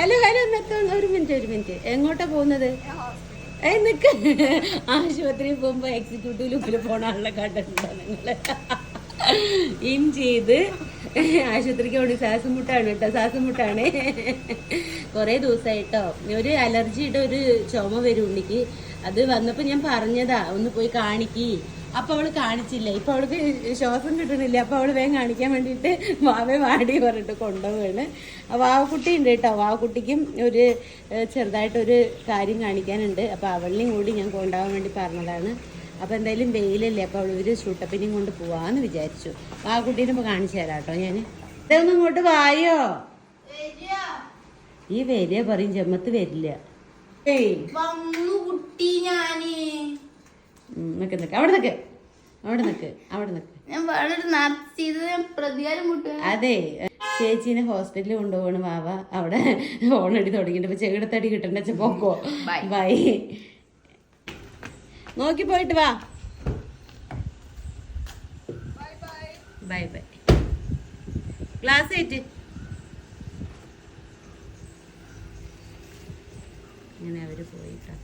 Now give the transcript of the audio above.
Hello hello നിക്ക് ഒരു minute ഒരു minute. എങ്ങോട്ടാ പോകുന്നത്? ഏ നിക്ക്. ആശുപത്രിയിൽ പോകുമ്പോ എക്സിക്യൂട്ടീവ് ലുക്കിൽ പോണ കണ്ടിട്ടുണ്ടോ നിങ്ങൾ? ഇൻ ചെയ്ത് ആശുപത്രിക്ക് വേണ്ടി ശ്വാസം മുട്ടാണ് കേട്ടോ ശ്വാസം മുട്ടാണ് കുറേ ദിവസമായിട്ടോ ഒരു അലർജിയുടെ ഒരു ചുമ വരും ഉണ്ണിക്ക്. അത് വന്നപ്പോൾ ഞാൻ പറഞ്ഞതാ ഒന്ന് പോയി കാണിക്കി. അപ്പൊ അവൾ കാണിച്ചില്ല? ഇപ്പൊ അവൾക്ക് ശ്വാസം കിട്ടണില്ല. അപ്പൊ അവൾ വേഗം കാണിക്കാൻ വേണ്ടിയിട്ട് വാവേ വാടി പറഞ്ഞിട്ട് കൊണ്ടുപോവാണ്. ആ വാവക്കുട്ടി ഉണ്ട് കേട്ടോ. വാവക്കുട്ടിക്കും ഒരു ചെറുതായിട്ടൊരു കാര്യം കാണിക്കാനുണ്ട്. അപ്പൊ അവളിനെയും കൂടി ഞാൻ കൊണ്ടുപോകാൻ വേണ്ടി പറഞ്ഞതാണ്. അപ്പൊ എന്തായാലും വെയിലല്ലേ. അപ്പൊ അവൾ ഒരു ഷൂട്ടപ്പിനെയും കൊണ്ട് പോവാന്ന് വിചാരിച്ചു. വാവക്കുട്ടീനെ ഇപ്പൊ കാണിച്ചു തരാം കേട്ടോ ഞാൻ ഇതൊന്നും ഇങ്ങോട്ട് വായോ? ഈ വരിക പറയും ചെമ്മത്ത് വരില്ല. ഏയ് കുട്ടി ഞാൻ. നിക്ക് നിക്ക്. അവിടെ നിക്ക്. അവിടെ നിക്ക് അവിടെ നിക്ക്. ഞാൻ വളരെ നടത്തിയത് ഞാൻ പ്രതികാരം അതെ. ചേച്ചീനെ ഹോസ്പിറ്റലിൽ കൊണ്ടുപോകണ വാവ. അവിടെ ഓണടി തുടങ്ങിയിട്ട് ഇപ്പൊ ചെകിടത്തടി കിട്ടണ്ട വെച്ച പോക്കോ. ബൈ നോക്കി പോയിട്ട് വാ. ബൈ ബൈ ക്ലാസ് ആയിട്ട് ഇങ്ങനെ അവർ പോയിട്ടാ.